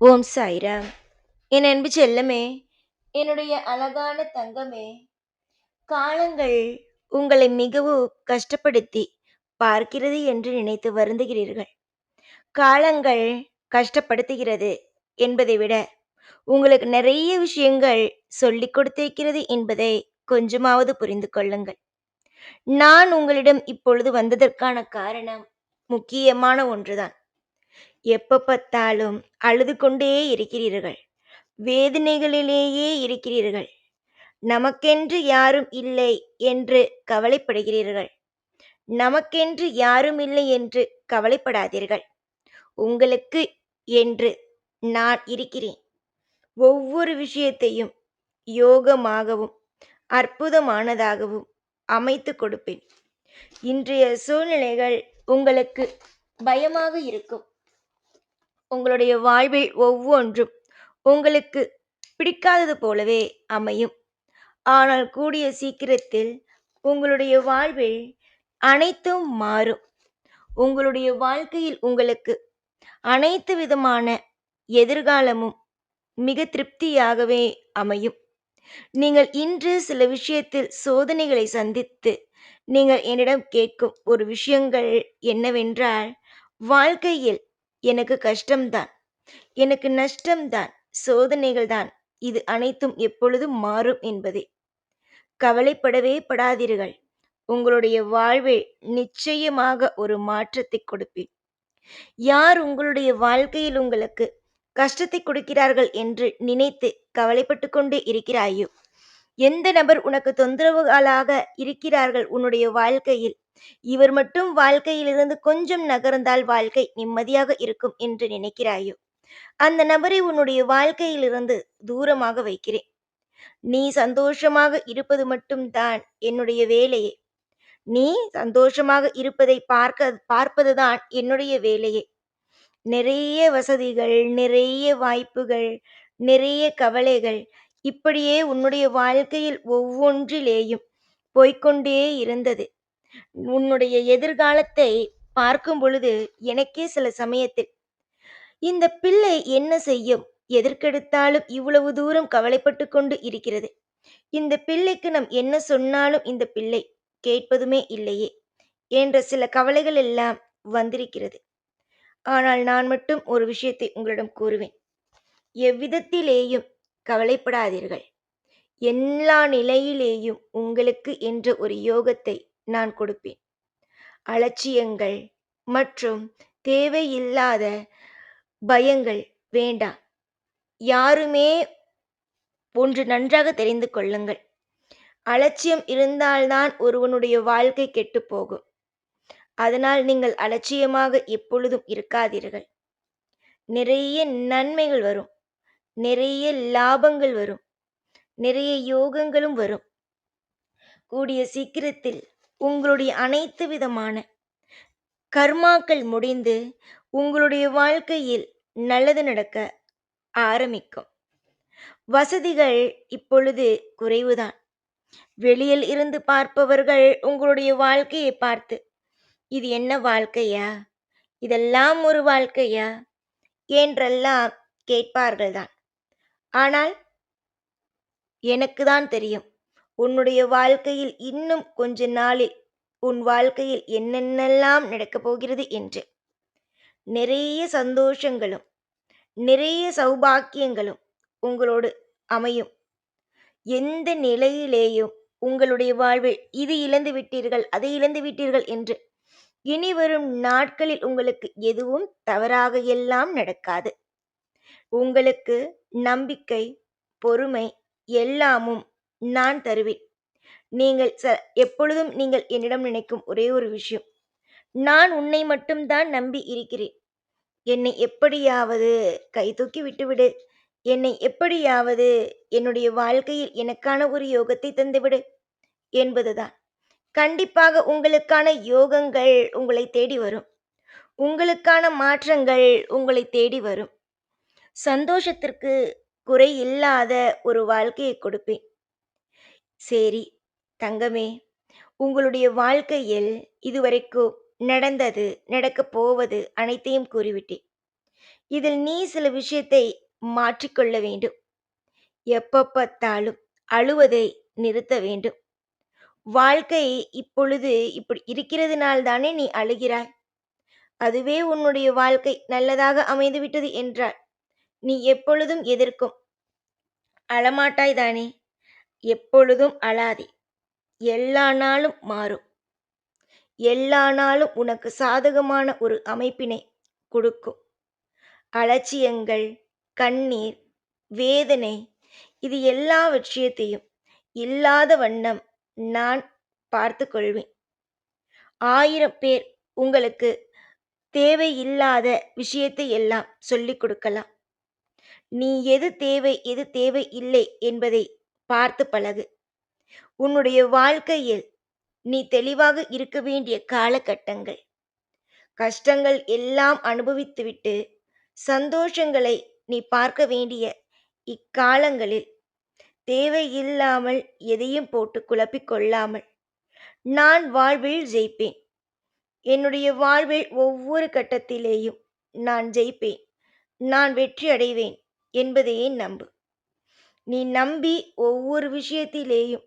ஓம் சாய்ராம் என் அன்பு செல்லமே என்னுடைய அழகான தங்கமே காலங்கள் உங்களை மிகவும் கஷ்டப்படுத்தி பார்க்கிறது என்று நினைத்து வருந்துகிறீர்கள். காலங்கள் கஷ்டப்படுத்துகிறது என்பதை விட உங்களுக்கு நிறைய விஷயங்கள் சொல்லிக் கொடுத்திருக்கிறது என்பதை கொஞ்சமாவது புரிந்து கொள்ளுங்கள். நான் உங்களிடம் இப்பொழுது வந்ததற்கான காரணம் முக்கியமான ஒன்றுதான். எப்ப பார்த்தாலும் அழுது கொண்டே இருக்கிறீர்கள். வேதனைகளிலேயே இருக்கிறீர்கள். நமக்கென்று யாரும் இல்லை என்று கவலைப்படுகிறீர்கள். நமக்கென்று யாரும் இல்லை என்று கவலைப்படாதீர்கள். உங்களுக்கு என்று நான் இருக்கிறேன். ஒவ்வொரு விஷயத்தையும் யோகமாகவும் அற்புதமானதாகவும் அமைத்து கொடுப்பேன். இன்றைய சூழ்நிலைகள் உங்களுக்கு பயமாக இருக்கும். உங்களுடைய வாழ்வில் ஒவ்வொன்றும் உங்களுக்கு பிடிக்காதது போலவே அமையும். ஆனால் கூடிய சீக்கிரத்தில் உங்களுடைய வாழ்வில் அனைத்தும் மாறும். உங்களுடைய வாழ்க்கையில் உங்களுக்கு அனைத்து விதமான எதிர்காலமும் மிக திருப்தியாகவே அமையும். நீங்கள் இன்று சில விஷயத்தில் சோதனைகளை சந்தித்து நீங்கள் என்னிடம் கேட்கும் ஒரு விஷயங்கள் என்னவென்றால் வாழ்க்கையில் எனக்கு கஷ்டம்தான். எனக்கு நஷ்டம்தான். சோதனைகள் தான் இது அனைத்தும் எப்பொழுதும் மாறும் என்பதே. கவலைப்படவே படாதீர்கள். உங்களுடைய வாழ்வில் நிச்சயமாக ஒரு மாற்றத்தை கொடுப்பேன் யார் உங்களுடைய வாழ்க்கையில் உங்களுக்கு கஷ்டத்தை கொடுக்கிறார்கள் என்று நினைத்து கவலைப்பட்டு கொண்டே இருக்கிறாயோ? எந்த நபர் உனக்கு தொந்தரவுகளாக இருக்கிறார்கள் உன்னுடைய வாழ்க்கையில்? இவர் மட்டும் வாழ்க்கையிலிருந்து கொஞ்சம் நகர்ந்தால் வாழ்க்கை நிம்மதியாக இருக்கும் என்று நினைக்கிறாயோ? அந்த நபரை உன்னுடைய வாழ்க்கையிலிருந்து தூரமாக வைக்கிறேன். நீ சந்தோஷமாக இருப்பது மட்டும்தான் என்னுடைய வேலையே. நீ சந்தோஷமாக இருப்பதை பார்க்க பார்ப்பதுதான் என்னுடைய வேலையே. நிறைய வசதிகள் நிறைய வாய்ப்புகள் நிறைய கவலைகள் இப்படியே உன்னுடைய வாழ்க்கையில் ஒவ்வொன்றிலேயும் போய்கொண்டே இருந்தது. உன்னுடைய எதிர்காலத்தை பார்க்கும் பொழுது எனக்கே சில சமயத்தில் இந்த பிள்ளை என்ன செய்யும்? எதற்கெடுத்தாலும் இவ்வளவு தூரம் கவலைப்பட்டு கொண்டு இருக்கிறது. இந்த பிள்ளைக்கு நாம் என்ன சொன்னாலும் இந்த பிள்ளை கேட்பதுமே இல்லையே என்ற சில கவலைகள் எல்லாம் வந்திருக்கிறது. ஆனால் நான் மட்டும் ஒரு விஷயத்தை உங்களிடம் கூறுவேன். எவ்விதத்திலேயும் கவலைப்படாதீர்கள். எல்லா நிலையிலேயும் உங்களுக்கு என்ற ஒரு யோகத்தை நான் கொடுப்பேன். அலட்சியங்கள் மற்றும் தேவையில்லாத பயங்கள் வேண்டாம். யாருமே ஒன்று நன்றாக தெரிந்து கொள்ளுங்கள். அலட்சியம் இருந்தால்தான் ஒருவனுடைய வாழ்க்கை கெட்டு போகும். அதனால் நீங்கள் அலட்சியமாக எப்பொழுதும் இருக்காதீர்கள். நிறைய நன்மைகள் வரும். நிறைய லாபங்கள் வரும். நிறைய யோகங்களும் வரும். கூடிய சீக்கிரத்தில் உங்களுடைய அனைத்து விதமான கர்மாக்கள் முடிந்து உங்களுடைய வாழ்க்கையில் நல்லது நடக்க ஆரம்பிக்கும். வசதிகள் இப்பொழுது குறைவுதான். வெளியில் இருந்து பார்ப்பவர்கள் உங்களுடைய வாழ்க்கையை பார்த்து இது என்ன வாழ்க்கையா? இதெல்லாம் ஒரு வாழ்க்கையா? என்றெல்லாம் கேட்பார்கள்தான். ஆனால் எனக்கு தான் தெரியும். உன்னுடைய வாழ்க்கையில் இன்னும் கொஞ்ச நாளில் உன் வாழ்க்கையில் என்னென்னலாம் நடக்கப் போகிறது என்று. நிறைய சந்தோஷங்களும் நிறைய சௌபாக்கியங்களும் உங்களோடு அமையும். எந்த நிலையிலேயும் உங்களுடைய வாழ்வில் இது இழந்து விட்டீர்கள் அதை இழந்து விட்டீர்கள் என்று இனி வரும் நாட்களில் உங்களுக்கு எதுவும் தவறாக எல்லாம் நடக்காது. உங்களுக்கு நம்பிக்கை பொறுமை எல்லாமும் நான் தருவேன். நீங்கள் ச எப்பொழுதும் நீங்கள் என்னிடம் நினைக்கும் ஒரே ஒரு விஷயம். நான் உன்னை மட்டும்தான் நம்பி இருக்கிறேன். என்னை எப்படியாவது கை தூக்கி விட்டுவிடு. என்னை எப்படியாவது என்னுடைய வாழ்க்கையில் எனக்கான ஒரு யோகத்தை தந்துவிடு என்பதுதான். கண்டிப்பாக உங்களுக்கான யோகங்கள் உங்களை தேடி வரும். உங்களுக்கான மாற்றங்கள் உங்களை தேடி வரும். சந்தோஷத்திற்கு குறை இல்லாத ஒரு வாழ்க்கையை கொடுப்பேன். சரி தங்கமே உங்களுடைய வாழ்க்கையில் இதுவரைக்கும் நடந்தது நடக்கப் போவது அனைத்தையும் கூறிவிட்டேன். இதில் நீ சில விஷயத்தை மாற்றிக்கொள்ள வேண்டும். எப்ப பார்த்தாலும் அழுவதை நிறுத்த வேண்டும். வாழ்க்கை இப்பொழுது இப்படி இருக்கிறதுனால் தானே நீ அழுகிறாய்? அதுவே உன்னுடைய வாழ்க்கை நல்லதாக அமைந்துவிட்டது என்றால் நீ எப்பொழுதும் எதிர்க்கும். அழமாட்டாய் தானே? எப்பொழுதும் அழாதே. எல்லா நாளும் மாறும். எல்லா நாளும் உனக்கு சாதகமான ஒரு அமைப்பினை கொடுக்கும். அலட்சியங்கள் கண்ணீர் வேதனை இது எல்லா விஷயத்தையும் இல்லாத வண்ணம் நான் பார்த்து கொள்வேன். ஆயிரம் பேர் உங்களுக்கு தேவையில்லாத விஷயத்தை எல்லாம் சொல்லிக் கொடுக்கலாம். நீ எது தேவை எது தேவை இல்லை என்பதை பார்த்து பழகு. உன்னுடைய வாழ்க்கையில் நீ தெளிவாக இருக்க வேண்டிய காலகட்டங்கள். கஷ்டங்கள் எல்லாம் அனுபவித்துவிட்டு சந்தோஷங்களை நீ பார்க்க வேண்டிய இக்காலங்களில் தேவையில்லாமல் எதையும் போட்டு குழப்பிக் கொள்ளாமல் நான் வாழ்வில் ஜெயிப்பேன். என்னுடைய வாழ்வில் ஒவ்வொரு கட்டத்திலேயும் நான் ஜெயிப்பேன். நான் வெற்றி அடைவேன் என்பதையே நம்பு. நீ நம்பி ஒவ்வொரு விஷயத்திலேயும்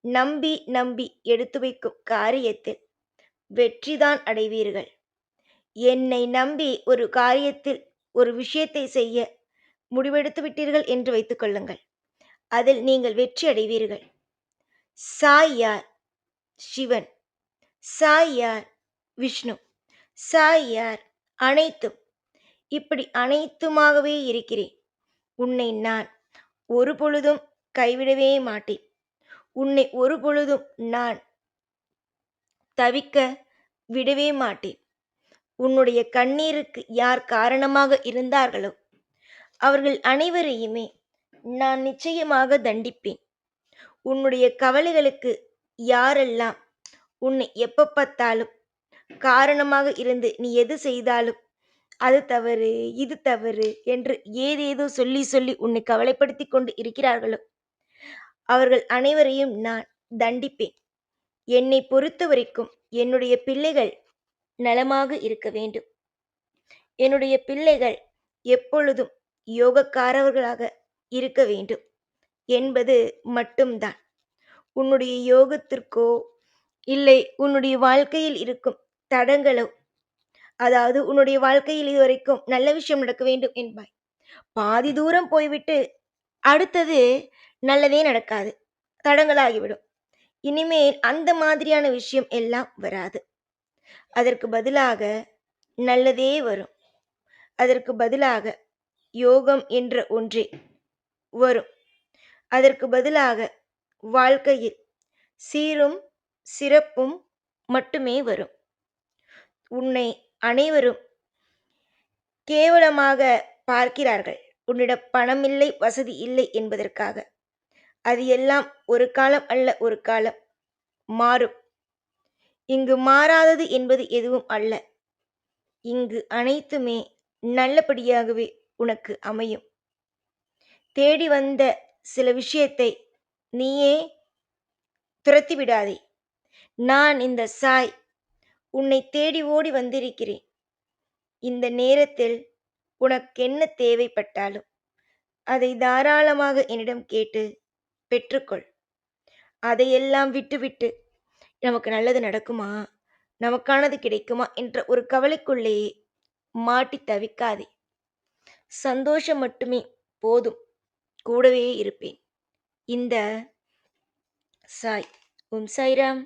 நம்பி நம்பி எடுத்து வைக்கும் காரியத்தில் வெற்றிதான் அடைவீர்கள். என்னை நம்பி ஒரு காரியத்தில் ஒரு விஷயத்தை செய்ய முடிவெடுத்து விட்டீர்கள் என்று வைத்துக்கொள்ளுங்கள் அதில் நீங்கள் வெற்றி அடைவீர்கள். சாய் யார்? சிவன். சாய் யார்? விஷ்ணு. சாய் யார்? அனைத்தும். இப்படி அனைத்துமாகவே இருக்கிறேன். உன்னை நான் ஒரு பொழுதும் கைவிடவே மாட்டேன். உன்னை ஒரு பொழுதும் நான் தவிக்க விடவே மாட்டேன். உன்னுடைய கண்ணீருக்கு யார் காரணமாக இருந்தார்களோ அவர்கள் அனைவரையுமே நான் நிச்சயமாக தண்டிப்பேன். உன்னுடைய கவலைகளுக்கு யாரெல்லாம் உன்னை எப்ப பார்த்தாலும் காரணமாக இருந்து நீ எது செய்தாலும் அது தவறு இது தவறு என்று ஏதேதோ சொல்லி சொல்லி உன்னை கவலைப்படுத்தி கொண்டு இருக்கிறார்களோ? அவர்கள் அனைவரையும் நான் தண்டிப்பேன். என்னை பொறுத்த வரைக்கும் என்னுடைய பிள்ளைகள் நலமாக இருக்க வேண்டும். என்னுடைய பிள்ளைகள் எப்பொழுதும் யோகக்காரவர்களாக இருக்க வேண்டும் என்பது மட்டும்தான். உன்னுடைய யோகத்திற்கோ இல்லை உன்னுடைய வாழ்க்கையில் இருக்கும் தடங்களோ அதாவது உன்னுடைய வாழ்க்கையில் இதுவரைக்கும் நல்ல விஷயம் நடக்க வேண்டும் என்பாய். பாதி தூரம் போய்விட்டு அடுத்தது நல்லதே நடக்காது. தடங்களாகிவிடும். இனிமேல் அந்த மாதிரியான விஷயம் எல்லாம் வராது. அதற்கு பதிலாக நல்லதே வரும். அதற்கு பதிலாக யோகம் என்ற ஒன்றே வரும். அதற்கு பதிலாக வாழ்க்கையில் சீரும் சிறப்பும் மட்டுமே வரும். உன்னை அனைவரும் கேவலமாக பார்க்கிறார்கள். உன்னிடம் பணம் இல்லை வசதி இல்லை என்பதற்காக. அது எல்லாம் ஒரு காலம் அல்ல ஒரு காலம் மாறும். இங்கு மாறாதது என்பது எதுவும் அல்ல. இங்கு அனைத்துமே நல்லபடியாகவே உனக்கு அமையும். தேடி வந்த சில விஷயத்தை நீயே துரத்தி விடாதே நான் இந்த சாய் உன்னை தேடி ஓடி வந்திருக்கிறேன். இந்த நேரத்தில் உனக்கென்ன தேவைப்பட்டாலும் அதை தாராளமாக என்னிடம் கேட்டு பெற்றுக்கொள். அதையெல்லாம் விட்டுவிட்டு நமக்கு நல்லது நடக்குமா? நமக்கானது கிடைக்குமா? என்ற ஒரு கவலைக்குள்ளேயே மாட்டி தவிக்காதே. சந்தோஷம் மட்டுமே போதும். கூடவே இருப்பேன். இந்த சாய் உம் சாய்ராம்.